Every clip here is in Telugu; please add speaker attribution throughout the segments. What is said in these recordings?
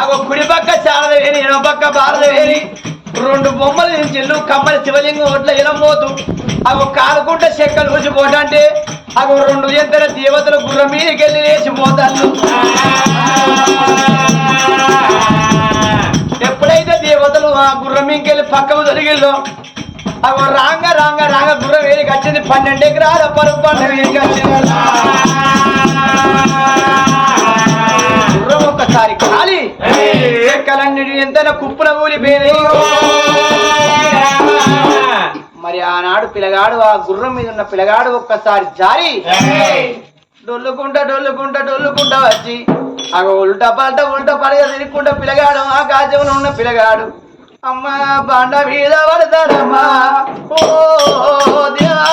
Speaker 1: అగో కుడి పక్క చాలద వేని ఎడమ పక్క బారద రెండు బొమ్మలు నిలిచిల్లు కమ్మలి శివలింగం ఒట్ల ఇనమోతు అగో కాలుకుంట చెక్కలు ఊసిపోటంటే అగో రెండు ఎంతర దేవతలు గుర్రం మీదకి వెళ్ళి లేచిపోతాను పక్కకు అవి అగో రాంగ రాంగ రాంగ గుర్ర వేలికి వచ్చింది. పన్నెండు ఎకరాల పరుపు పంట వేలికి వచ్చింది. గుర్రం ఒక్కసారి కాలి. ఎక్కలన్నిటి ఎంతైనా కుప్పుల ఊలిపోయినాయి మరి ఆనాడు పిల్లగాడు ఆ గుర్రం మీద ఉన్న పిల్లగాడు ఒక్కసారి జారి. డొల్లుకుంటా డొల్లుకుంటా డొల్లుకుంటా వచ్చి అగ ఉల్టా పల్ట ఉల్టా పడగ తిరుగుకుంటా పిల్లగాడు ఆ కాజమున ఉన్న పిల్లగాడు. అమ్మ బండ మీద పడతారమ్మా. ఓ దేవా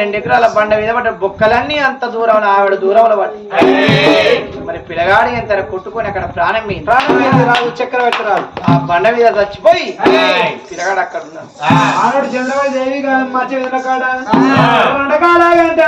Speaker 1: పన్నెండు ఎకరాల బండ మీద పడ్డ బొక్కలన్నీ అంత దూరంలో ఆవిడ దూరంలో మరి పిల్లగాడి ఎంత కొట్టుకొని అక్కడ ప్రాణం మీద
Speaker 2: ప్రాణం మీద రాదు చక్రవర్తి రాదు
Speaker 1: ఆ బండ మీద చచ్చిపోయి పిల్లగాడు అక్కడ ఉన్నాడు.
Speaker 2: ఆనాడు చంద్రబాబు దేవి కాడ ఉండకాలాగంటే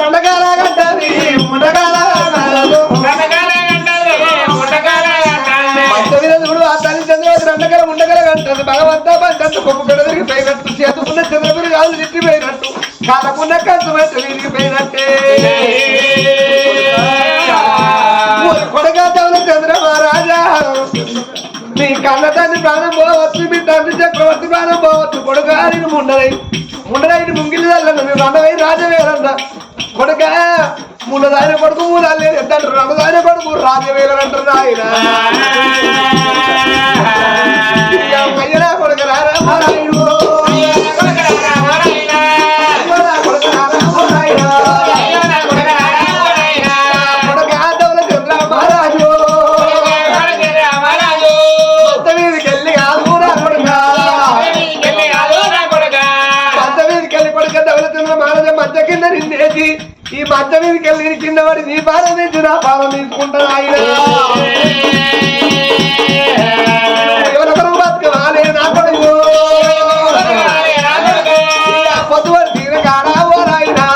Speaker 2: ఉండగాలాగంటది ఉండగాల మధ్య మీద చూడు ఆ తల్లి చంద్రబాబు రెండగల ఉండగల అంటది భగవంతా పంటంత గొప్ప బిడ్డ తిరిగిపోయినట్టు చేతుకున్న చంద్రబాబు కాదు తిట్టిపోయినట్టు కాలకున్న కంచు మట్టి విరిగిపోయినట్టే పోవచ్చు కొడుక నేను ముండరై ముండరై ముంగిలి నువ్వు రండవై రాజవేరంట కొడుక ముండదాని కొడుకు మూలాలు లేదు ఎంతంటారు రండదాని కొడుకు రాజవేరంటారు ఆయన అయ్యరా కొడుక రారా వెళ్ళి కింద నీ పాలన నుంచి నా పాలన తీసుకుంటాను ఆయన. ఎవరెవరు బతకవాలి నా కొడుకు. పొద్దువాడు తీర కాడా ఓ నాయనా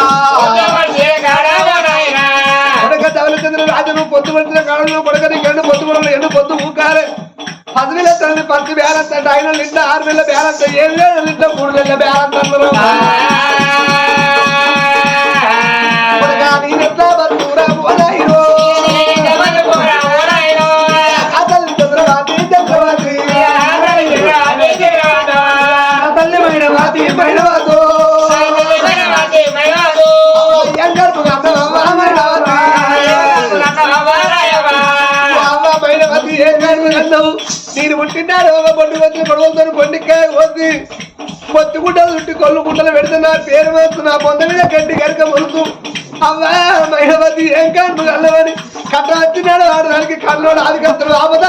Speaker 2: కొడుక దవలచంద్ర రాజు నువ్వు పొద్దు పట్టిన కాడలు కొడుక ఎండు పొద్దు పనులు ఎండు పొద్దు ఊకాలే. పదివేల తండ్రి పత్తి బ్యాలెన్స్ అంటే ఆయన నిన్న ఆరు వేల బ్యాలెన్స్ ఏం ఏం కడుపు అన్నావు నేను పుట్టినాడు ఒక పొట్టు వచ్చి పొడవుతో పొండికాయ పోసి పొత్తు గుడ్డలు చుట్టి కొల్లు గుడ్డలు పెడుతున్నా పేరు వేస్తున్నా పొంద మీద గడ్డి గరక మొలుతూ అవ్వా మైనవతి ఏం కడుపు కళ్ళవని కట్ట వచ్చినాడు వాడు దానికి కన్నోడు అది కత్తడు ఆపద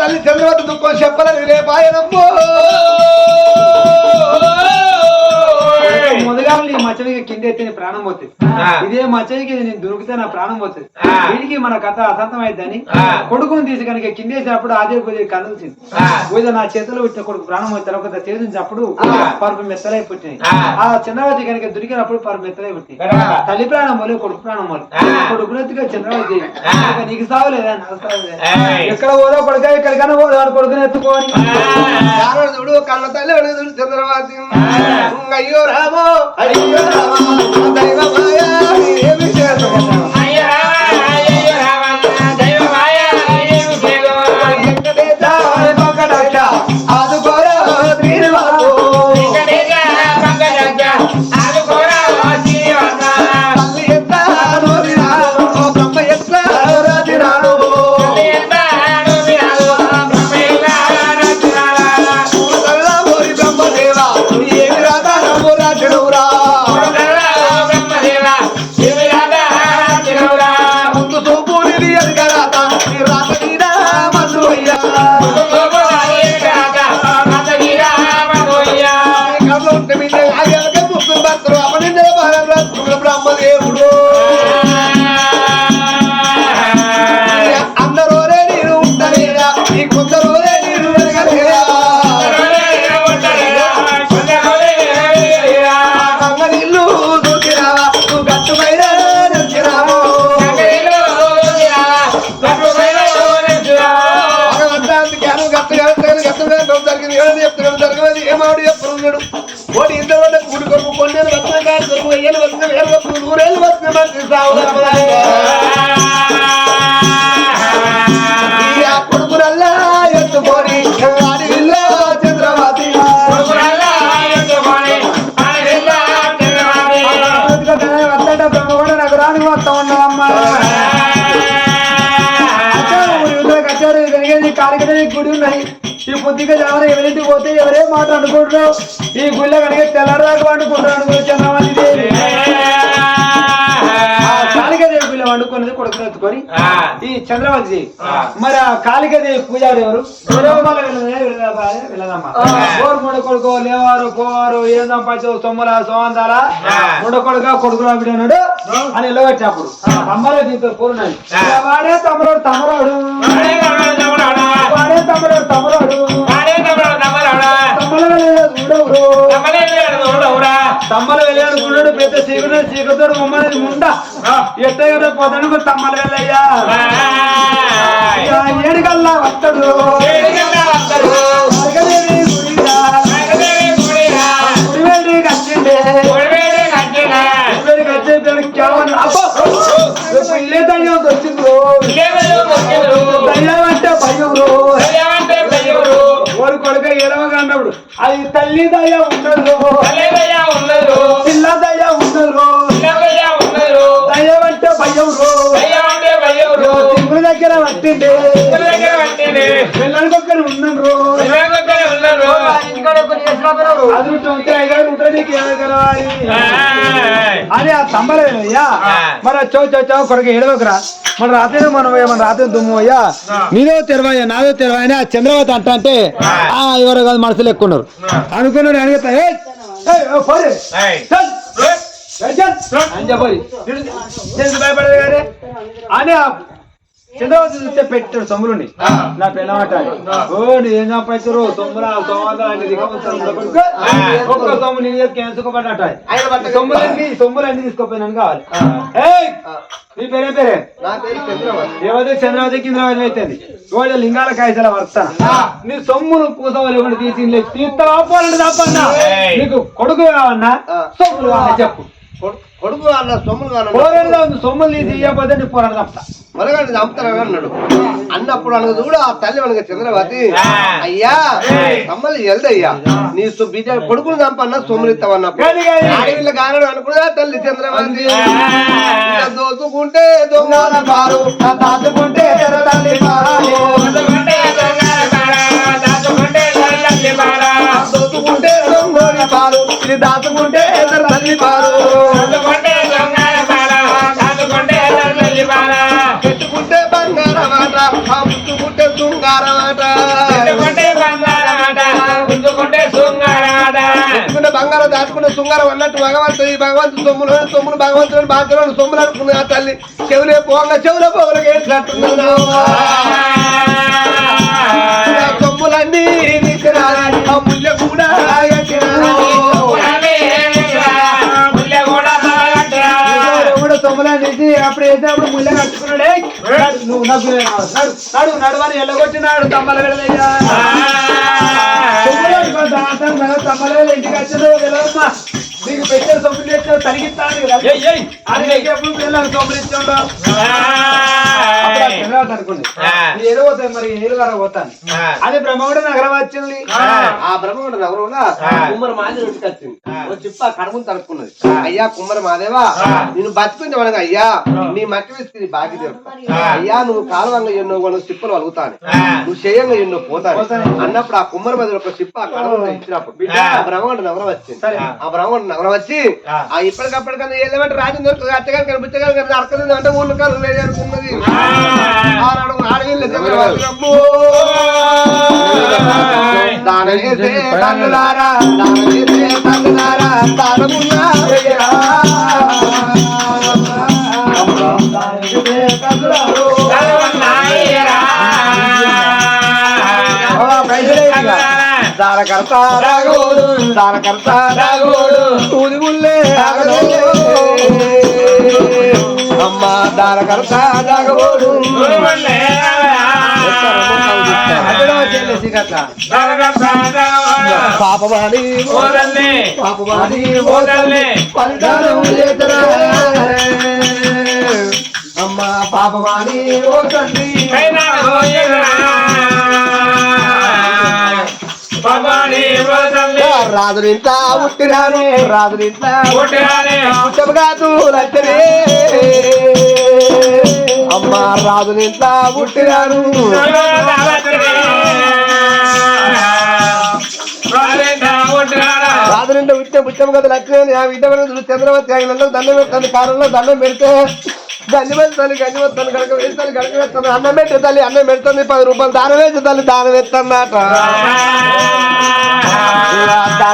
Speaker 2: తల్లి చంద్రబాబు. దుఃఖం చెప్పలేదు రేపాయనమ్మో
Speaker 3: ఎత్తే నీ ప్రాణం పోతుంది. ఇదే మచ్చవికి నేను దొరికితే నా ప్రాణం పోతుంది. వీడికి మన కథ అసంతం అయిద్దని. కొడుకుని తీసి కనుక కింద వేసినప్పుడు అదే కదులుతుంది
Speaker 4: ఆ.
Speaker 3: కొద్దిగా నా చేతిలో పెట్టిన కొడుకు ప్రాణం పోతే ఒక చేసినప్పుడు. పరుపు మెత్తలై పుట్టినాయి
Speaker 4: ఆ.
Speaker 3: చంద్రవతి కనుక దొరికినప్పుడు పరుపు మెత్తలై పుట్టినాయి. తల్లి ప్రాణం పోలే కొడుకు ప్రాణం పోలే
Speaker 4: ఆ.
Speaker 3: కొడుకునెత్తుగా చంద్రవతి నీకు సావలేదా నాకు సావలేదా
Speaker 4: ఏయ్.
Speaker 3: ఎక్కడ పోదో కొడుక ఎక్కడికైనా పోదో కొడుకుని ఎత్తుకోని
Speaker 2: చూడు కళ్ళ తల్లి చంద్రబాబు అయ్యో రామో అయ్యో రామో దైవమాయా నూరేళ్ళు ఈ ఎత్తుకొని అడవిలో
Speaker 3: బ్రహ్మ కూడా నాకు రాని వస్తా ఉన్నావమ్మా గుడి ఉన్నాయి ఈ పొద్దుగా ఎవరు ఎవరింటికి పోతే ఎవరే మాట అనుకుంటున్నావు ఈ గుళ్ళ కనుక తెల్లరాకు అనుకుంటున్నాను అనుకుని చంద్రమతి దేవి ఎత్తుకొని ఈ దేవి మరి ఆ కాళికాదేవి పూజారి ఎవరు? కొడుకో? లేవారు పోవారు ఏం సంపాదించు సొమ్ముల సోమందాల మూడు కొడుక కొడుకులు అన్నాడు అని నిలబెట్టినప్పుడు. తమ్మలో దీంతో పూర్ణాయి వాడే తమరోడు తమరోడు వాడే తమరోడు తమరోడు తమ్మల తమ్మల వెళ్ళాడుకున్నాడు పెద్ద చీకటి చీకతోడు మమ్మల్ని ముండ? ఎట్టగా పోతాను తమ్మల వెళ్ళయ్యా. ఏడుకల్లా వస్తాడు. అరగలేని గుడిగా, అన్నప్పుడు అది తల్లి దయ ఉండదు పిల్ల దయ ఉండదు దయ్యం అంటే భయం రో సింగుల దగ్గర పట్టిండే. పిల్లలకి అది ఉంటే ఐదారు ఉంటుంది నీకు ఏమి కలవాలి అని ఆ తంబలయ్యా మరి ఆ చో చో చో కొడుకు ఏడవకురా మన రాత్రి మనం మన రాత్రి దుమ్ము అయ్యా నీదో తెరవయ్యా నాదో తెరవయ్యా ఆ చంద్రవతి అంట అంటే ఆ ఎవరో కాదు మనసులు ఎక్కువ ఉన్నారు అనుకున్నాడు అడిగితే "ఏయ్, ఏయ్, ఓ పోరే, చల్, ఏయ్, చల్" అని చెప్పాలి అని చూస్తే పెట్టాడు సొమ్ములుండి నా పిల్లమాట ఓ ఏం సంపాదించరు? సొమ్ముల ఒక్క సొమ్ము నేను కేసుకుపడ్డట సొమ్ములన్నీ సొమ్ములన్నీ తీసుకోపోయినాను కావాలి. నీ పేరే పేరే?
Speaker 2: పేరు చంద్రవతి
Speaker 3: కింద్రవతి అయితుంది. రోజు లింగాల కాయసల వర్తాను నీ సొమ్మును పూసవలు తీసి తీస్తావా పోలండి తప్పన్నా. నీకు కొడుకు కావన్నా సొమ్ములు చెప్పు.
Speaker 2: కొడుకు అన్న సొమ్ములు కాను
Speaker 3: పోరాడుదా ఉంది సొమ్ములు తీసి ఇవ్వకపోతే నీ పోరాడు తప్ప
Speaker 2: మొలగాడిని చంపుతారని అన్నాడు. అన్నప్పుడు అనగా చూడు ఆ తల్లి మనకి చంద్రవతి. అయ్యా తమ్మల్ని ఎల్దయ్యా నీ సు- బిడ్డ కొడుకును చంపన్న సోమరిస్తామన్నప్పుడు
Speaker 3: కానీ, కానీ.
Speaker 2: ఆడవిల్ల కానడు అనుకున్నా తల్లి చంద్రవతి? దోచుకుంటే దొంగల పారు
Speaker 3: దాచుకుంటే తల్లి పాలు.
Speaker 2: దోచుకుంటే దొంగలి పారు ఇది దాచుకుంటే తల్లి పారు పెట్టుకుంటే బంగారం ఆట ఆ ముట్టుకుంటే శృంగారం ఆట. బంగారం దాచుకుంటే శృంగారం అన్నట్టు భగవంతుడు ఈ భగవంతుడు సొమ్ములు సొమ్ములు భగవంతుడు బాధ్యులను సొమ్ములు అనుకున్న తల్లి. చెవులే పోంగ చెవుల పోగలు
Speaker 3: సొమ్ములా తీసి అప్పుడు ముళ్ళ కట్టుకున్నాడే. నడు, నువ్వు నడు నడు నడు నడువని ఎల్లగొట్టినాడు తమ్మల వెళ్ళయ్యా తమ్మల ఇంటికి వచ్చాడు. వెళ్ళమ్మా నీకు పెట్టే సొమ్ములు తెచ్చావు తరిగిస్తాను ఎప్పుడు పిల్లలు సొమ్ములు ఇచ్చాడు అప్పుడు ఆ పిల్లలు అనుకోండి ఏదో పోతాను మరి ఏదో గారు పోతాను. అది బ్రహ్మగుడి నగరం వచ్చింది.
Speaker 2: ఆ. బ్రహ్మగుండ నగరంలో కుమ్మరి మాదేవి ఇంటికి వచ్చింది. ఓ చిప్ప కడుమును తడుపుకున్నది. అయ్యా కుమ్మరి మాదేవా నేను బతుకుంటే మనకు అయ్యా నీ మట్టి వేసుకుని బాకి అయ్యా నువ్వు కాలువంగా ఎన్నో నువ్వు చిప్పలు వలుగుతాను. నువ్వు చేయంగా ఎన్నో పోతాను. అన్నప్పుడు ఆ కుమ్మరి మాదేవి ఒక చిప్ప ఆ కడుము ఇచ్చినప్పుడు ఆ. బ్రహ్మగుండ నగరం వచ్చింది. ఆ బ్రహ్మగుండ నగరం వచ్చి ఆ ఇప్పటికప్పటికన్నా ఏదేమంటే రాజు దొరుకుతుంది అత్తగారు కానీ బుచ్చగారు కానీ అర్థం అంటే ఊళ్ళు కాదు లేదు అనుకున్నది ఆడవిల్ల. దానం దానం వెయ్యరా. దానం దానకర్త రాగోడు, దానకర్త రాగోడు, తూది ముల్లే. అమ్మ దానకర్త రాగోడు పరిధానం చేతరా. అమ్మ పాపమాని ఓ తండ్రి. రాజునింత ఉట్టిరానే రాజునింత పుట్టముగాదు లచ్చనే అమ్మ రాజునింత ఉట్టిరాను రాజునింట ఉట్టే పుట్టము కదా లచ్చనే ఆ విధ చంద్రవతి ఆయన దండం పెడతాను కారంలో దండం పెడితే గంజి పెడతాను గంజి పెడతాను కనుక వేస్తాను కనుక వేస్తాను. అన్నం పెట్టే తల్లి అన్నం పెడుతుంది పది రూపాయలు దానం వేసే తల్లి దానం వేస్తానట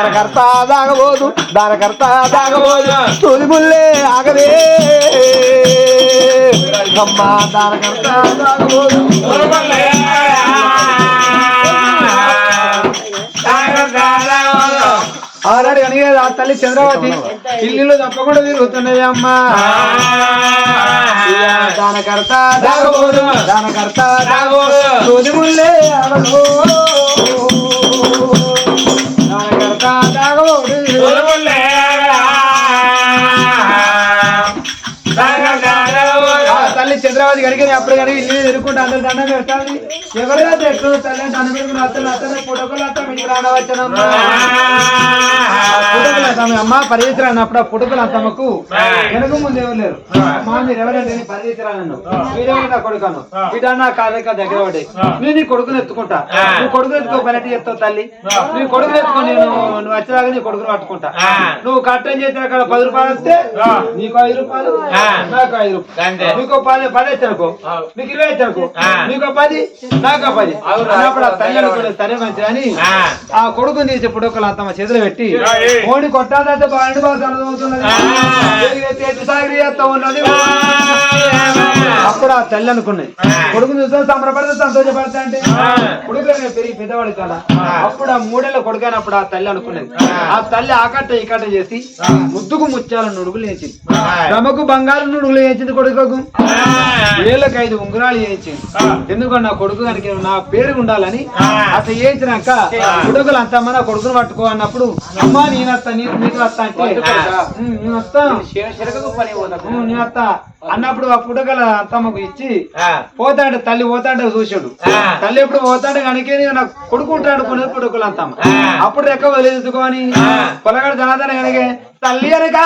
Speaker 2: దానకర్త దాగబోదు దానకర్త దాగబోదు. తొలి ముల్లే ఆగదే అమ్మ దానకర్త దాగబోదు.
Speaker 3: ఆనాడు కనుక ఆ తల్లి చంద్రవతి. ఇల్లు తప్పకుండా తిరుగుతున్నాయి అమ్మా. దానకర్త దాగబోదు. దానకర్త దాగబోదు. తొలి ముల్లే ఆగదు దానకర్త చంద్రవతి కనుక అప్పుడు కనుక ఇల్లు తిరుగుకుంటూ అందరు దండం పెడతాను ఎవరైనా ఎట్లు తల్లి దండం పెట్టుకుని అత్తలు అత్తలు పుటకులు అత్త మీకు రానవచ్చనమ్మా పుటకులు అత్తమ్మ అమ్మ పరిగెత్తరా అన్నప్పుడు ఆ పుటకులు అత్తమ్మకు వెనక ముందు ఎవరు లేరు. అమ్మా మీరు ఎవరంటే పరిగెత్తరా నన్ను. మీరెవరు నా కొడుకను. ఇటా నా కాదక దగ్గర పడి. నేను నీ కొడుకుని ఎత్తుకుంటా. నువ్వు కొడుకుని ఎత్తుకో పని చెప్తావు తల్లి. నీ కొడుకుని ఎత్తుకొని నేను నువ్వు వచ్చేదాకా నీ కొడుకుని పట్టుకుంటా. నువ్వు కట్టం చేసిన అక్కడ పది రూపాయలు వస్తే నీకు ఐదు రూపాయలు నాకు ఐదు రూపాయలు. నీకు పది పది వచ్చానుకో నీకు ఇరవై వచ్చానుకో నీకు పది నాకు పది. అన్నప్పుడు ఆ తల్లి అనుకునే మంచిది అని ఆ. కొడుకుని తీసి పుడకలు అత్తమ్మ చేతులు పెట్టి ఓడి కొట్టాలంటే బాగా బాగా అర్థమవుతున్నది సాగరి చేస్తా ఉన్నది. అప్పుడు ఆ తల్లి అనుకున్నది. కొడుకుని చూస్తే సంబరపడితే సంతోషపడతా అంటే? కొడుకు పెరిగి పెద్దవాడు కదా అప్పుడు ఆ మూడేళ్ళ కొడుకైనప్పుడు ఆ తల్లి అనుకున్నది. ఆ. తల్లి ఆకట్ట ఈకట్ట చేసి ముద్దుకు ముత్యాల నుడుగులు వేసింది. రమకు బంగారు నుడుగులు వేసింది కొడుకు వేళ్ళకి ఐదు ఉంగరాలు వేయించింది ఎందుకంటే నా కొడుకు కనుక నా పేరు ఉండాలని అట్లా వేయించినాక కొడుకులు అంత నా కొడుకును పట్టుకో అన్నప్పుడు అమ్మా నేను వస్తా నీకు నీకు వస్తా అంటే "ఉమ్, నేను వస్తా నేను వస్తా అన్నప్పుడు ఆ పుట్టగల అత్తమ్మకు ఇచ్చి పోతాడు తల్లి పోతాడు చూసాడు తల్లి ఎప్పుడు పోతాడు కనుక నాకు కొడుకుంటాడు కొన్ని పుట్టుకలు అంతమ్మ అప్పుడు రెక్క వదిలేదుకొని పొలగాడు జనాదన కనుక తల్లి అనక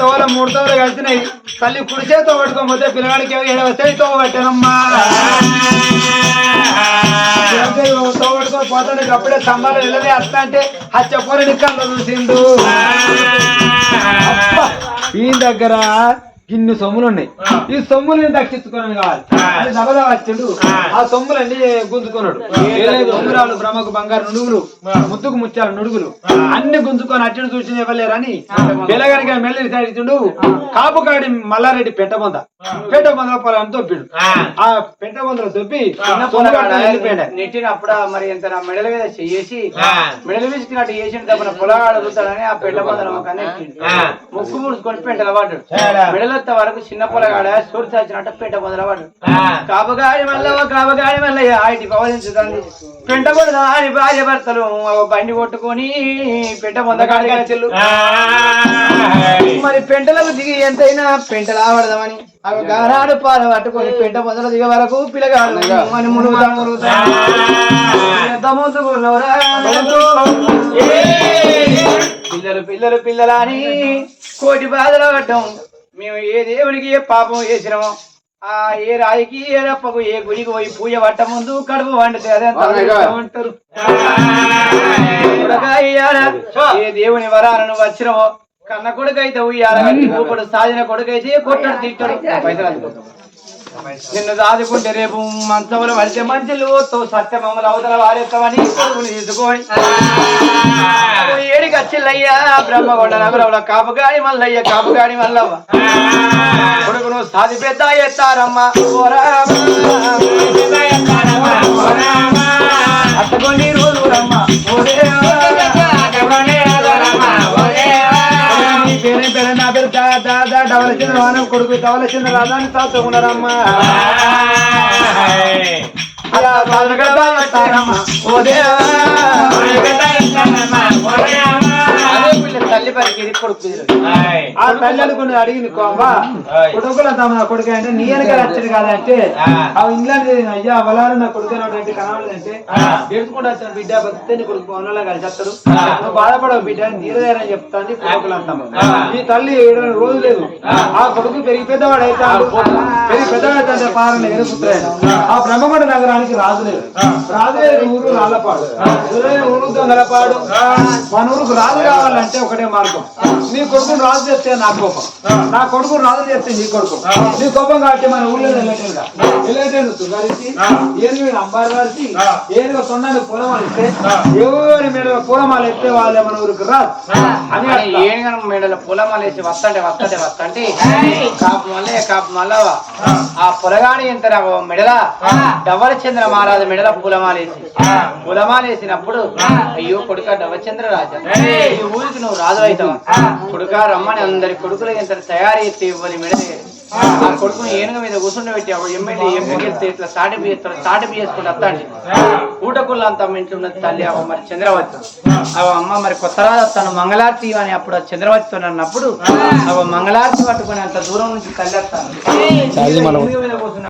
Speaker 3: తోల మూడు తోలు కలిసినాయి. తల్లి కుడి చేతితో పట్టుకోకపోతే పిల్లగాడికి ఏడవ చేతితో పట్టానమ్మా. తో పట్టుకొని పోతాడు అప్పుడే స్తంభాలు వెళ్ళదే అత్త అంటే హచ్చపోర నిక్కల్లో చూసిండు అబ్బా, ఈ దగ్గర ఇన్ని సొమ్ములు ఉన్నాయి ఈ సొమ్ములు నేను దక్షించుకోవడం కావాలి అది వచ్చిండు. ఆ. సొమ్ములన్నీ గుంజుకున్నాడు ఉంగరాలు బ్రహ్మకు బంగారు నుడుగులు ముద్దుకు ముత్యాలు నుడుగులు. అన్ని గుంజుకొని అచ్చుడు చూసి ఇవ్వలేరని పిల్లగానికి మెల్లి సైడించుడు కాపుకాడి మల్లారెడ్డి పెట్టబొంద. పెట్టబొంద పొలం దొబ్బిడు ఆ. పెట్టబొందలో వెళ్ళిపోయాడు
Speaker 1: నెట్టిన అప్పుడు మరి ఎంత నా మెడల మీద చేసి మెడల విసికినట్టు చేసిన తప్పన పొలగాడు అడుగుతాడని ఆ పెంట పొందడం ఒక ముక్కు ముడుచుకొని పెంటల పడ్డాడు. మెడలొత్త వరకు చిన్న పొలగాడ సూర్చి వచ్చినట్టు పెంట పొందల పడ్డాడు కాపగాడి మల్లవ కాపగాడి మల్లయ్య ఆయటి పవలించుతుంది పెంట అని భార్య భర్తలు బండి కొట్టుకొని పెంట పొందగాడి చెల్లు. మరి పెంటలకు దిగి ఎంతైనా పెంటలు ఆవడదామని. అవి గారాడు పాల పట్టుకొని పెంట పొందలు దిగ వరకు పిల్లగాడు అని ఎంత ముందుకున్నవరా పిల్లలు పిల్లలు పిల్లలని కోటి బాధలు పడ్డాం. మేము ఏ దేవునికి ఏ పాపం చేసినామో ఆ ఏ రాయికి ఏ రప్పకు ఏ గుడికి పోయి పూజ పట్ట ముందు కడుపు వండితే అదే అంటారు. కొడుకా ఇయ్యాల, ఏ దేవుని వరాలను వచ్చినవో కన్న కొడుకైతే ఉయ్యాల కట్టి ఊపడు సాధిన కొడుకైతే కొట్టడు తిట్టడు. పైసలు అందుకో. నిన్ను దాదుకుంటే రేపు మంచములు పడితే మంచిలు తో సత్యమమ్మలు అవతల వారేస్తామని తీసుకోని. ఏడికి వచ్చిల్లయ్యా? బ్రహ్మగొండ నగరంలో కాపుగాడి మల్లయ్య కాపుగాడి మల్లవ్వ. కొడుకును సాది పెద్ద ఎత్తారమ్మ. అట్టకొని రోజు రమ్మ. దా దా డవల చంద్ర వానం కొడుకు డవల చంద్ర రాధాని తాతున్నారమ్మ తల్లి పలికి కొడుకు ఆ తల్లి అనుకుని అడిగింది కోమ్మా కొడుకులు నా కొడుకు అంటే నీ వెనక వచ్చాడు కాదంటే ఆ ఇంగ్లాండ్ అయ్యా బలాలు నా కొడుకు అంటే కనవలేదంటే ఏడుచుకుంటూ వచ్చాను బిడ్డ బతితే నీ కొడుకు పవనంలో కలిసి వస్తాడు. నువ్వు బాధపడవు బిడ్డ తీరదేరని చెప్తాను కొడుకులు అంటాం ఈ తల్లి ఏడు రోజు లేదు. ఆ కొడుకు పెరిగి పెద్దవాడు అవుతాడు. పెరిగి పెద్దవాడు అయితే పాలన ఎదుగుతున్నాడు ఆ బ్రహ్మగొండ నగరానికి రాజు లేదు రాజు లేని ఊరు ఊరైన ఊరు దొంగలపాడు మన ఊరుకు రాజు కావాలంటే ఒకటే మార్గం. నీ కొడుకుని రాజు చేస్తే నా కోపం. నా కొడుకుని రాజు చేస్తే నీ కొడుకు. నీ కోపం కాబట్టి మన ఊళ్ళో వెళ్ళటంగా వెళ్ళటండు సుగారించి ఏది మీరు అంబారు గారికి ఏదో తొండని పూలమాలు ఇస్తే ఎవరి మీద పూలమాలు ఎత్తే వాళ్ళే మన ఊరికి రాదు అని అట్లా.
Speaker 4: ఏనుగన మేడల పొలమాలేసి వస్తంటే వస్తంటే వస్తంటే కాపు మల్లే కాపు మల్లవ ఆ పొలగాని ఎంత మెడల? డవ్వల చంద్ర మహారాజు మెడల పూలమాలేసి పూలమాలేసినప్పుడు అయ్యో కొడుక డవ్వచంద్ర రాజా. ఈ ఊరికి నువ్వు రాజు అవుతావా? కొడుక రమ్మని అందరి కొడుకులు ఎంత తయారు చేస్తే ఇవ్వని మెడ ఆ కొడుకుని ఏనుగ మీద కూర్చుండ పెట్టి అప్పుడు ఎమ్మెల్యే ఎంపీకి వెళ్తే ఇట్లా సాటి బియ్యస్తాడు సాటి బియ్యసుకుంటే వస్తాండి ఊటకుళ్ళు అంతా ఇంటున్నది తల్లి అవ మరి చంద్రవతి. అవ అమ్మ మరి కొత్త రాజు తను మంగళారతి అని అప్పుడు చంద్రవతితో అన్నప్పుడు అవ మంగళారతి పట్టుకొని అంత దూరం నుంచి తల్లి వస్తాను. ఏనుగ మీద కూర్చున్న